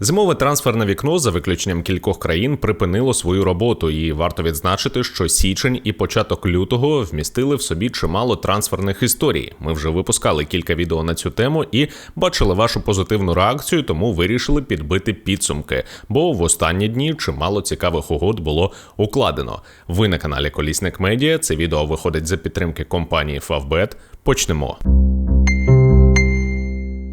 Зимове трансферне вікно за виключенням кількох країн припинило свою роботу, і варто відзначити, що січень і початок лютого вмістили в собі чимало трансферних історій. Ми вже випускали кілька відео на цю тему і бачили вашу позитивну реакцію, тому вирішили підбити підсумки. Бо в останні дні чимало цікавих угод було укладено. Ви на каналі Колісник Медіа. Це відео виходить за підтримки компанії Favbet. Почнемо.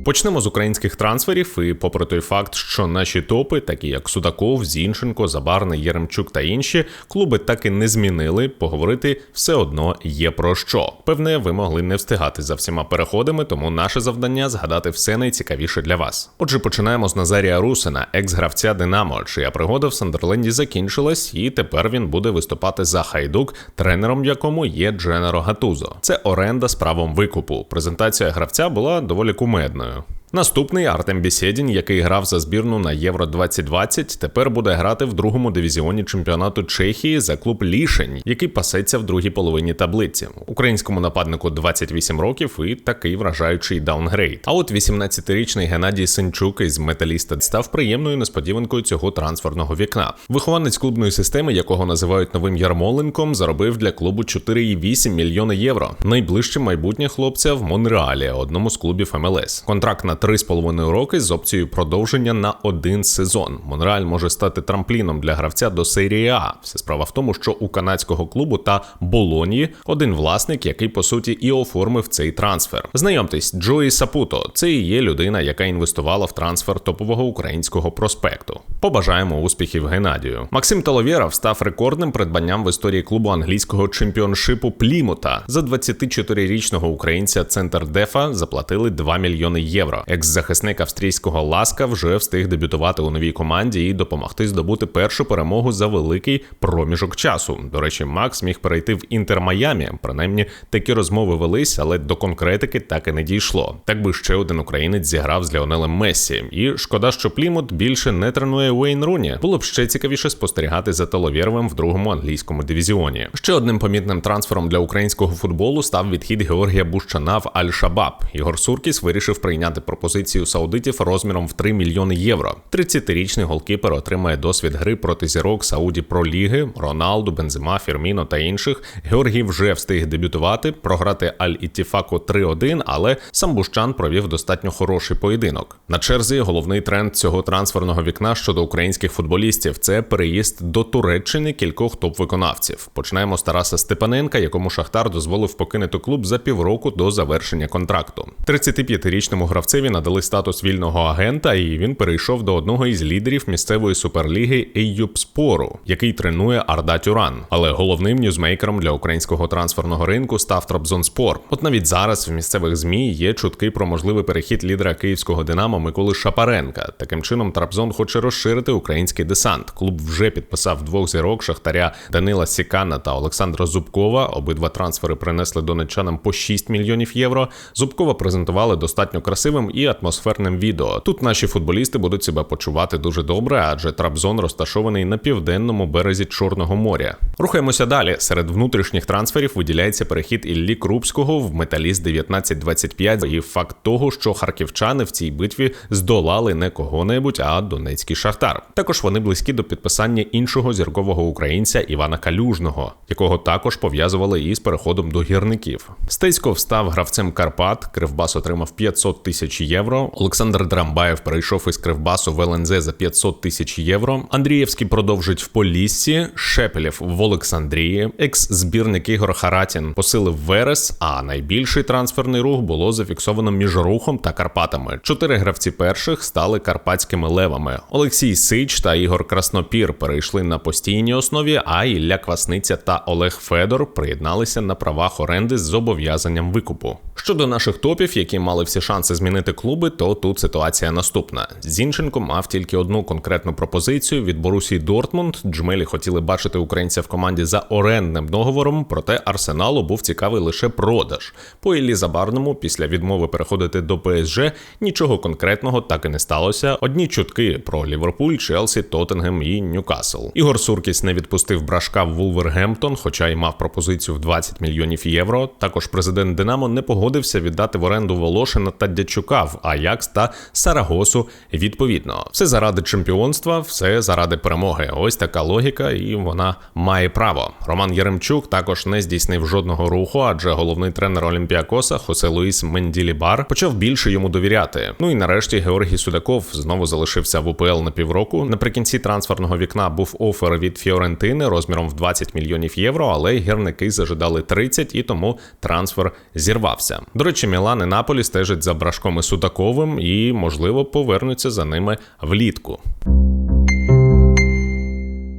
Почнемо з українських трансферів. І попри той факт, що наші топи, такі як Судаков, Зінченко, Забарний, Єремчук та інші, клуби так і не змінили. Поговорити все одно є про що. Певне, ви могли не встигати за всіма переходами, тому наше завдання згадати все найцікавіше для вас. Отже, починаємо з Назарія Русина, екс-гравця Динамо, чия пригода в Сандерленді закінчилась, і тепер він буде виступати за хайдук, тренером якому є Дженеро Гатузо. Це оренда з правом викупу. Презентація гравця була доволі кумедною. know. Наступний Артем Бісєдін, який грав за збірну на Євро 2020, тепер буде грати в другому дивізіоні чемпіонату Чехії за клуб Лішень, який пасеться в другій половині таблиці. Українському нападнику 28 років і такий вражаючий даунгрейд. А от 18-річний Геннадій Сенчук із металіста став приємною несподіванкою цього трансферного вікна. Вихованець клубної системи, якого називають новим Ярмоленком, заробив для клубу 4,8 мільйони євро. Найближче майбутнє хлопця в Монреалі, одному з клубів МЛС. Контракт на 3,5 роки з опцією продовження на один сезон. Монреаль може стати трампліном для гравця до серії А. Вся справа в тому, що у канадського клубу та Болонії один власник, який по суті і оформив цей трансфер. Знайомтесь, Джої Сапуто. Це і є людина, яка інвестувала в трансфер топового українського проспекту. Побажаємо успіхів Геннадію. Максим Толовєров став рекордним придбанням в історії клубу англійського чемпіоншипу Плімута. За 24-річного українця центр Дефа заплатили 2 мільйони євро. Екс-захисник австрійського ласка вже встиг дебютувати у новій команді і допомогти здобути першу перемогу за великий проміжок часу. До речі, Макс міг перейти в Інтер Майамі. Принаймні такі розмови велись, але до конкретики так і не дійшло. Так би ще один українець зіграв з Леонелем Мессі. І шкода, що Плімут більше не тренує Уейн Руні. Було б ще цікавіше спостерігати за Толовєровим в другому англійському дивізіоні. Ще одним помітним трансфером для українського футболу став відхід Георгія Бущана в Аль-Шабаб. Ігор Суркіс вирішив прийняти пропозицію саудитів розміром в 3 мільйони євро. 30-річний голкіпер отримає досвід гри проти зірок Сауді Про Ліги, Роналду, Бензима, Фірміно та інших. Георгій вже встиг дебютувати, програти Аль-Іттіфаку 3-1, але сам Бущан провів достатньо хороший поєдинок. На черзі головний тренд цього трансферного вікна щодо українських футболістів це переїзд до Туреччини кількох топ-виконавців. Починаємо з Тараса Степаненка, якому Шахтар дозволив покинути клуб за півроку до завершення контракту. 35-річному гравцеві надали статус вільного агента, і він перейшов до одного із лідерів місцевої суперліги Ейюбспору, який тренує Арда Тюран. Але головним ньюзмейкером для українського трансферного ринку став Трабзонспор. От навіть зараз в місцевих змі є чутки про можливий перехід лідера київського Динамо Миколи Шапаренка. Таким чином, Трабзон хоче розширити український десант. Клуб вже підписав двох зірок шахтаря Данила Сікана та Олександра Зубкова. Обидва трансфери принесли донеччанам по 6 мільйонів євро. Зубкова презентували достатньо красивим і атмосферним відео. Тут наші футболісти будуть себе почувати дуже добре, адже Трабзон розташований на південному березі Чорного моря. Рухаємося далі. Серед внутрішніх трансферів виділяється перехід Іллі Крупського в металіст 1925 і факт того, що харківчани в цій битві здолали не кого-небудь, а Донецький шахтар. Також вони близькі до підписання іншого зіркового українця Івана Калюжного, якого також пов'язували із переходом до гірників. Стецько став гравцем Карпат. Кривбас отримав 500 тисяч євро. Олександр Драмбаєв перейшов із Кривбасу в ЛНЗ за 500 тисяч євро. Андрієвський продовжить в Поліссі, Шепелєв в Олександрії. Екс-збірник Ігор Харатін посилив Верес. А найбільший трансферний рух було зафіксовано між рухом та Карпатами. Чотири гравці перших стали карпатськими левами. Олексій Сич та Ігор Краснопір перейшли на постійній основі. А Ілля Квасниця та Олег Федор приєдналися на правах оренди з зобов'язанням викупу. Щодо наших топів, які мали всі шанси змінити клуби, то тут ситуація наступна. Зінченко мав тільки одну конкретну пропозицію від Борусії Дортмунд. Джмелі хотіли бачити українця в команді за орендним договором, проте Арсеналу був цікавий лише продаж. По Іллі Забарному, після відмови переходити до ПСЖ, нічого конкретного так і не сталося. Одні чутки про Ліверпуль, Челсі, Тоттенгем і Ньюкасл. Ігор Суркіс не відпустив брашка в Вулвергемптон, хоча й мав пропозицію в 20 мільйонів євро. Також президент Динамо не погодився віддати в оренду Волошина та Дячука програв Аякс та Сарагосу відповідно. Все заради чемпіонства, все заради перемоги. Ось така логіка, і вона має право. Роман Яремчук також не здійснив жодного руху, адже головний тренер Олімпіакоса Хосе Луїс Менділібар почав більше йому довіряти. Ну і нарешті Георгій Судаков знову залишився в УПЛ на півроку. Наприкінці трансферного вікна був офер від Фіорентини розміром в 20 мільйонів євро, але гірники зажидали 30 і тому трансфер зірвався. До речі, Мілан і Наполі стежать за брашком і Судаковим і, можливо, повернуться за ними влітку.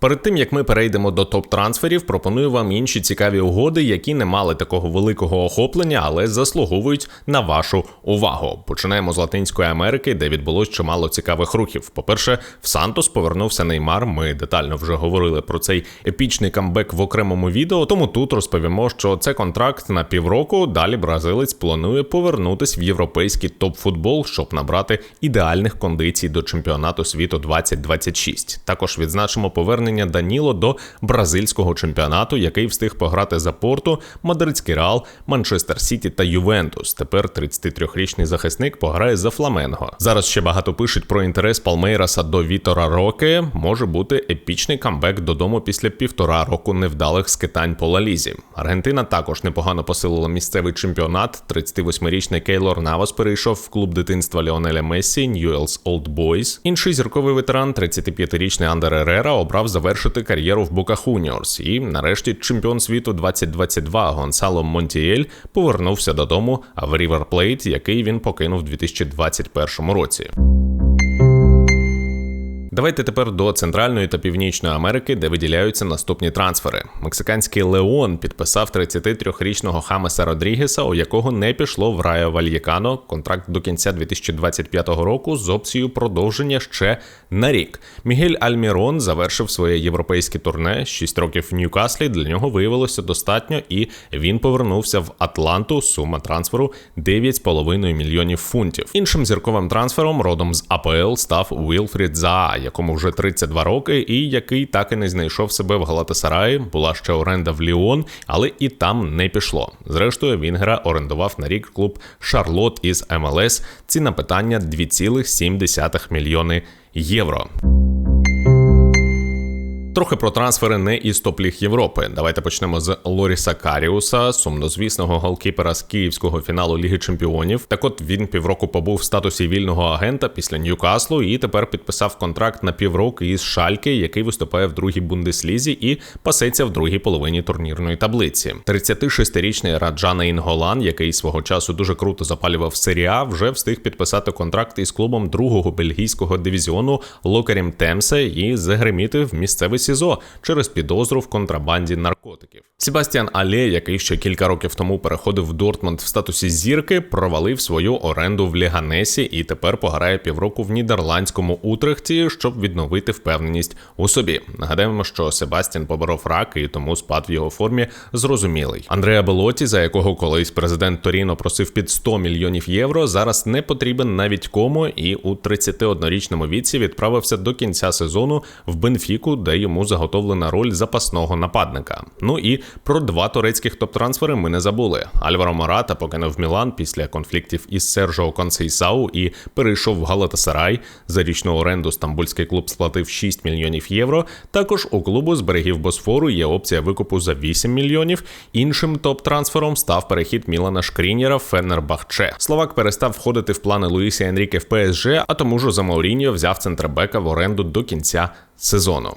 Перед тим як ми перейдемо до топ-трансферів, пропоную вам інші цікаві угоди, які не мали такого великого охоплення, але заслуговують на вашу увагу. Починаємо з Латинської Америки, де відбулось чимало цікавих рухів. По-перше, в Сантос повернувся Неймар. Ми детально вже говорили про цей епічний камбек в окремому відео. Тому тут розповімо, що це контракт на півроку. Далі бразилець планує повернутись в європейський топ-футбол, щоб набрати ідеальних кондицій до чемпіонату світу 2026. Також відзначимо повернення Даніло до бразильського чемпіонату, який встиг пограти за Порту, Мадридський Реал, Манчестер Сіті та Ювентус. Тепер 33-річний захисник пограє за Фламенго. Зараз ще багато пишуть про інтерес Палмейраса до Вітора Роке. Може бути епічний камбек додому після півтора року невдалих скитань по лалізі. Аргентина також непогано посилила місцевий чемпіонат. 38-річний Кейлор Навас перейшов в клуб дитинства Леонеля Мессі, Ньюелс Олд Бойс. Інший зірковий ветеран, 35-річний Андер Ерера, обрав завершити кар'єру в Бока Хуніорс. І нарешті чемпіон світу 2022 Гонсало Монтієль повернувся додому в Рівер Плейт, який він покинув у 2021 році. Давайте тепер до Центральної та Північної Америки, де виділяються наступні трансфери. Мексиканський Леон підписав 33-річного Хамеса Родрігеса, у якого не пішло в Райо Вальєкано контракт до кінця 2025 року з опцією продовження ще на рік. Мігель Альмірон завершив своє європейське турне. 6 років в Ньюкаслі для нього виявилося достатньо, і він повернувся в Атланту. Сума трансферу 9,5 мільйонів фунтів. Іншим зірковим трансфером родом з АПЛ став Уілфрід Заа, якому вже 32 роки, і який так і не знайшов себе в Галатасараї. Була ще оренда в Ліон, але і там не пішло. Зрештою, Вінгера орендував на рік клуб Шарлот із МЛС. Ціна питання 2,7 мільйони євро. Трохи про трансфери не із топ-ліг Європи. Давайте почнемо з Лоріса Каріуса, сумнозвісного голкіпера з київського фіналу Ліги Чемпіонів. Так от він півроку побув в статусі вільного агента після Ньюкаслу і тепер підписав контракт на півроку із Шальки, який виступає в другій бундеслізі і пасеться в другій половині турнірної таблиці. 36-річний Раджана Інголан, який свого часу дуже круто запалював серія, вже встиг підписати контракт із клубом другого бельгійського дивізіону Локарем Темсе і загриміти в місцевий СІЗО через підозру в контрабанді наркотиків. Себастьян Але, який ще кілька років тому переходив в Дортмунд в статусі зірки, провалив свою оренду в Ліганесі і тепер пограє півроку в нідерландському Утрехті, щоб відновити впевненість у собі. Нагадаємо, що Себастьян поборов рак і тому спад в його формі зрозумілий. Андреа Белоті, за якого колись президент Торіно просив під 100 мільйонів євро, зараз не потрібен навіть кому, і у 31-річному віці відправився до кінця сезону в Бенфіку, де йому заготовлена роль запасного нападника. Ну і про два турецьких топ-трансфери ми не забули. Альваро Марата покинув Мілан після конфліктів із Сержо Консейсау і перейшов в Галатасарай. За річну оренду стамбульський клуб сплатив 6 мільйонів євро. Також у клубу з берегів Босфору є опція викупу за 8 мільйонів. Іншим топ-трансфером став перехід Мілана Шкрініра в Феннербахче. Словак перестав входити в плани Луїса Енріке в ПСЖ, а тому ж за Мауріньо взяв центрбека в оренду до кінця сезону.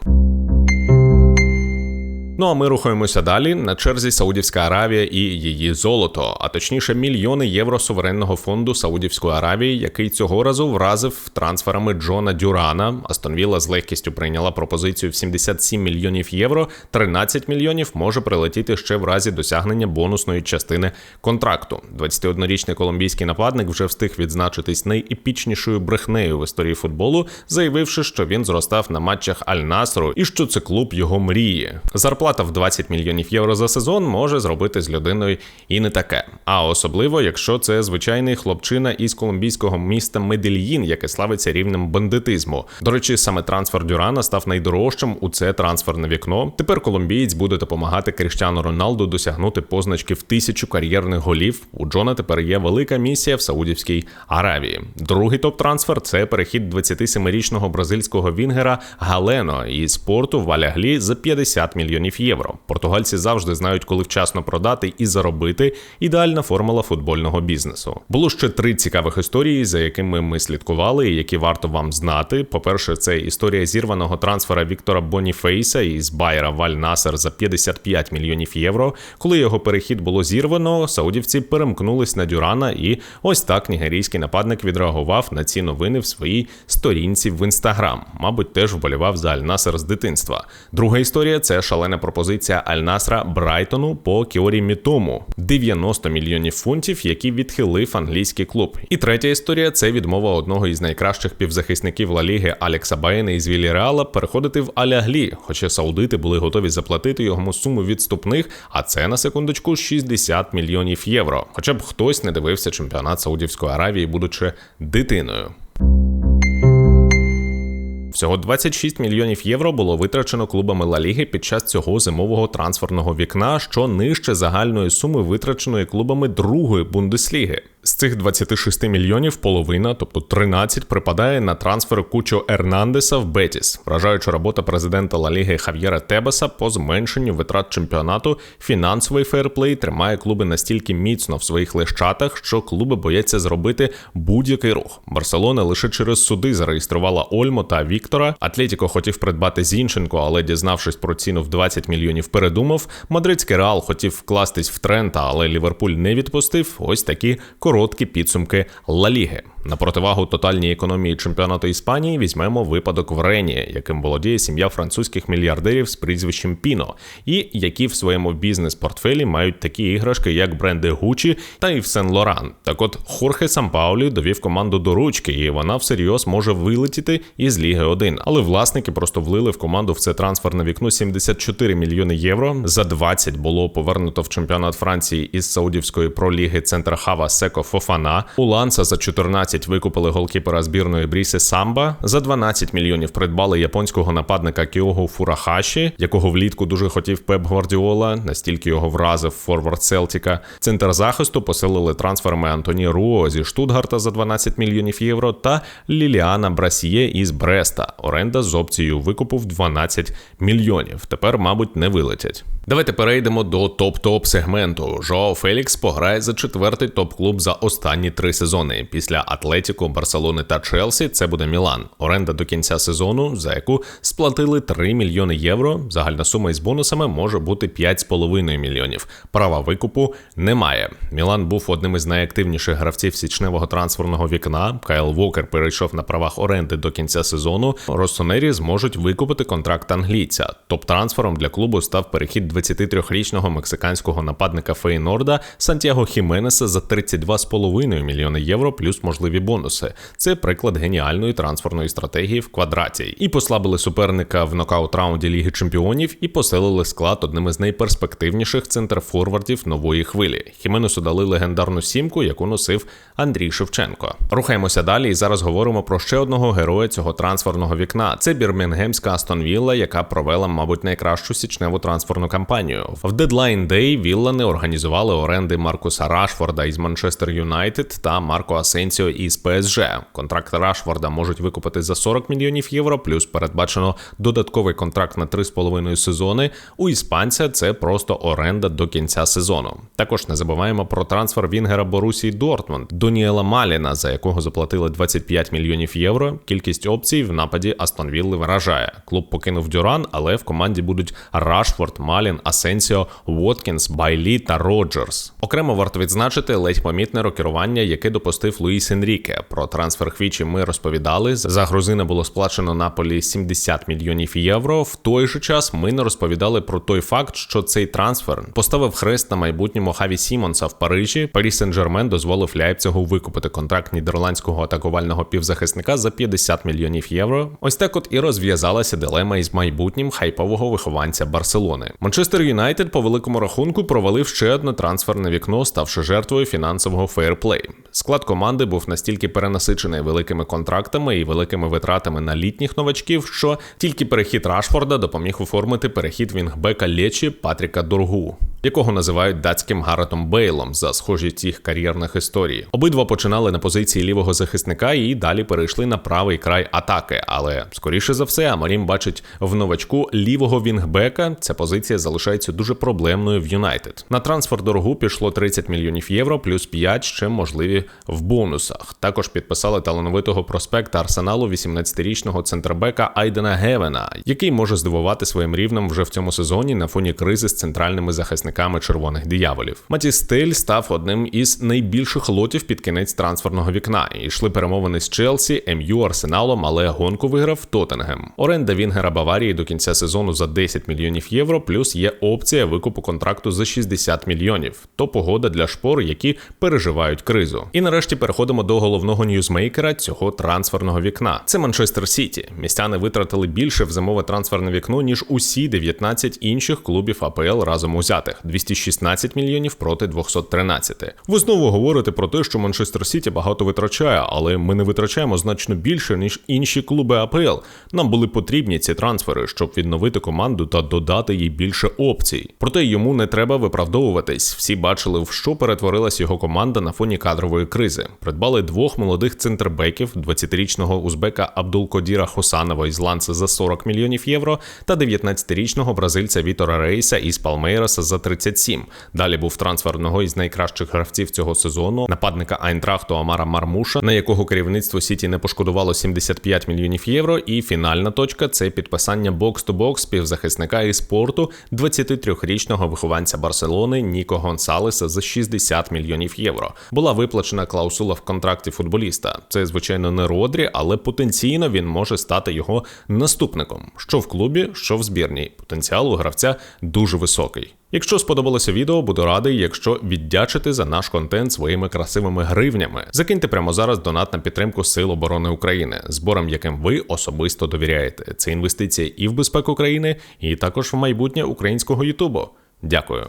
Ну а ми рухаємося далі. На черзі Саудівська Аравія і її золото, а точніше мільйони євро суверенного фонду Саудівської Аравії, який цього разу вразив трансферами Джона Дюрана. Астон Вілла з легкістю прийняла пропозицію в 77 мільйонів євро. 13 мільйонів може прилетіти ще в разі досягнення бонусної частини контракту. 21-річний колумбійський нападник вже встиг відзначитись найепічнішою брехнею в історії футболу, заявивши, що він зростав на матчах Аль-Насру і що це клуб його мрії. Зарплата Зарплата в 20 мільйонів євро за сезон може зробити з людиною і не таке. А особливо, якщо це звичайний хлопчина із колумбійського міста Медельїн, яке славиться рівнем бандитизму. До речі, саме трансфер Дюрана став найдорожчим у це трансферне вікно. Тепер колумбієць буде допомагати Кріштіану Роналду досягнути позначки в тисячу кар'єрних голів. У Джона тепер є велика місія в Саудівській Аравії. Другий топ-трансфер це перехід 27-річного бразильського вінгера Галено із порту в Аляглі за 50 мільйонів євро. Португальці завжди знають, коли вчасно продати і заробити. Ідеальна формула футбольного бізнесу. Було ще три цікавих історії, за якими ми слідкували, і які варто вам знати. По-перше, це історія зірваного трансфера Віктора Боніфейса із Байера Валь Насер за 55 мільйонів євро. Коли його перехід було зірвано, саудівці перемкнулись на Дюрана, і ось так нігерійський нападник відреагував на ці новини в своїй сторінці в інстаграм. Мабуть, теж вболівав за Аль-Насер з дитинства. Друга історія це шалена пропозиція Аль-Насра Брайтону по Кіорі Мітому 90 мільйонів фунтів, які відхилив англійський клуб. І третя історія це відмова одного із найкращих півзахисників Ла Ліги Алекса Баєна із Віліреала переходити в Аляглі, хоча саудити були готові заплатити йому суму відступних, а це на секундочку 60 мільйонів євро. Хоча б хтось не дивився чемпіонат Саудівської Аравії, будучи дитиною. Всього 26 мільйонів євро було витрачено клубами Ла Ліги під час цього зимового трансферного вікна, що нижче загальної суми витраченої клубами другої бундесліги. З цих 26 мільйонів половина, тобто 13, припадає на трансфер Кучо Ернандеса в Бетіс, вражаюча робота президента Ла Ліги Хав'єра Тебеса по зменшенню витрат чемпіонату. Фінансовий фейрплей тримає клуби настільки міцно в своїх лещатах, що клуби бояться зробити будь-який рух. Барселона лише через суди зареєструвала Ольмо та Віктора. Атлетіко хотів придбати Зінченко, але дізнавшись про ціну в 20 мільйонів, передумав. Мадридський реал хотів вкластись в Трента, але Ліверпуль не відпустив. Ось такі короткі підсумки Ла Ліги. На противагу тотальній економії чемпіонату Іспанії візьмемо випадок в Рені, яким володіє сім'я французьких мільярдерів з прізвищем Піно, і які в своєму бізнес-портфелі мають такі іграшки, як бренди Гучі та Ів Сен Лоран. Так от Хорхе Сампаулі довів команду до ручки, і вона всерйоз може вилетіти із Ліги 1. Але власники просто влили в команду в це трансферне вікно 74 мільйони євро. За 20 було повернуто в чемпіонат Франції із Саудівської проліги центр Хава Секо Фофана. У Ланса за 14 викупили голкіпера збірної Бріси Самба. За 12 мільйонів придбали японського нападника Кіого Фурахаші, якого влітку дуже хотів Пеп Гвардіола, настільки його вразив форвард Селтіка. Центр захисту посилили трансферами Антоні Руо зі Штутгарта за 12 мільйонів євро та Ліліана Брасіє із Бреста. Оренда з опцією викупу в 12 мільйонів. Тепер, мабуть, не вилетять. Давайте перейдемо до топ-топ сегменту. Жоао Фелікс пограє за четвертий топ-клуб за останні три сезони. Після Атлетіко, Барселони та Челсі це буде Мілан. Оренда до кінця сезону, за яку сплатили 3 мільйони євро. Загальна сума із бонусами може бути 5,5 мільйонів. Права викупу немає. Мілан був одним із найактивніших гравців січневого трансферного вікна. Кайл Вокер перейшов на правах оренди до кінця сезону. Росонері зможуть викупити контракт англійця. Топ-трансфером для клубу став перехід 23-річного мексиканського нападника Фейнорда Сантьяго Хіменеса за 32,5 мільйони євро плюс можливі бонуси. Це приклад геніальної трансферної стратегії в квадраті. І послабили суперника в нокаут раунді Ліги Чемпіонів і поселили склад одним із найперспективніших центрфорвардів нової хвилі. Хіменесу дали легендарну сімку, яку носив Андрій Шевченко. Рухаємося далі, і зараз говоримо про ще одного героя цього трансферного вікна. Це бірмінгемська Астон Вілла, яка провела, мабуть, найкращу січневу трансферну кампанію. В дедлайн Дей Віллани організували оренди Маркуса Рашфорда із Манчестер Юнайтед та Марко Асенсіо із ПСЖ. Контракт Рашфорда можуть викупити за 40 мільйонів євро, плюс передбачено додатковий контракт на 3,5 сезони. У іспанця це просто оренда до кінця сезону. Також не забуваємо про трансфер Вінгера Борусії Дортмунд Доніела Маліна, за якого заплатили 25 мільйонів євро. Кількість опцій в нападі Астон Вілли вражає. Клуб покинув Дюран, але в команді будуть Рашфорд, Малін, Асенсіо, Воткінс, Байлі та Роджерс. Окремо варто відзначити ледь помітне рокерування, яке допустив Луїс Енріке. Про трансфер Хвічі ми розповідали. За грузина було сплачено Наполі 70 мільйонів євро. В той же час ми не розповідали про той факт, що цей трансфер поставив хрест на майбутньому Хаві Сімонса в Парижі. Парі Сен-Жермен дозволив Ляйпцигу викупити контракт нідерландського атакувального півзахисника за 50 мільйонів євро. Ось так от і розв'язалася дилема із майбутнім хайпового вихованця Барселони. Манчестер Юнайтед по великому рахунку провалив ще одне трансферне вікно, ставши жертвою фінансового фейрплей. Склад команди був настільки перенасичений великими контрактами і великими витратами на літніх новачків, що тільки перехід Рашфорда допоміг оформити перехід Вінгбека Лечі Патріка Доргу. Якого називають датським Гаретом Бейлом за схожість їх кар'єрних історій. Обидва починали на позиції лівого захисника і далі перейшли на правий край атаки. Але скоріше за все, Амарім бачить в новачку лівого вінгбека. Ця позиція залишається дуже проблемною в Юнайтед. На трансфер дорогу пішло 30 мільйонів євро, плюс 5 ще можливі в бонусах. Також підписали талановитого проспекта арсеналу 18-річного центрбека Айдена Гевена, який може здивувати своїм рівнем вже в цьому сезоні на фоні кризи з центральними захисниками червоних дияволів. Матіс Стиль став одним із найбільших лотів під кінець трансферного вікна. І йшли перемовини з Челсі, МЮ Арсеналом, але гонку виграв Тоттенгем. Оренда Вінгера Баварії до кінця сезону за 10 мільйонів євро, плюс є опція викупу контракту за 60 мільйонів. То погода для шпор, які переживають кризу. І нарешті переходимо до головного ньюзмейкера цього трансферного вікна. Це Манчестер Сіті. Містяни витратили більше в зимове трансферне вікно, ніж усі 19 інших клубів АПЛ разом узятих 216 мільйонів проти 213. Ви знову говорите про те, що Манчестер Сіті багато витрачає, але ми не витрачаємо значно більше ніж інші клуби АПЛ. Нам були потрібні ці трансфери, щоб відновити команду та додати їй більше опцій. Проте йому не треба виправдовуватись. Всі бачили, в що перетворилась його команда на фоні кадрової кризи. Придбали двох молодих центрбеків: 20-річного узбека Абдулкодіра Хосанова із Ланса за 40 мільйонів євро та 19-річного бразильця Вітора Рейса із Палмейраса за 37. Далі був трансфер одного із найкращих гравців цього сезону, нападника Айнтрахту Амара Мармуша, на якого керівництво Сіті не пошкодувало 75 мільйонів євро. І фінальна точка це підписання бокс-то-бокс співзахисника і спорту 23-річного вихованця Барселони Ніко Гонсалеса за 60 мільйонів євро. Була виплачена клаусула в контракті футболіста. Це звичайно не Родрі, але потенційно він може стати його наступником. Що в клубі, що в збірній. Потенціал у гравця дуже високий. Якщо сподобалося відео, буду радий, якщо віддячити за наш контент своїми красивими гривнями. Закиньте прямо зараз донат на підтримку Сил оборони України, збором яким ви особисто довіряєте. Це інвестиція і в безпеку країни, і також в майбутнє українського Ютубу. Дякую.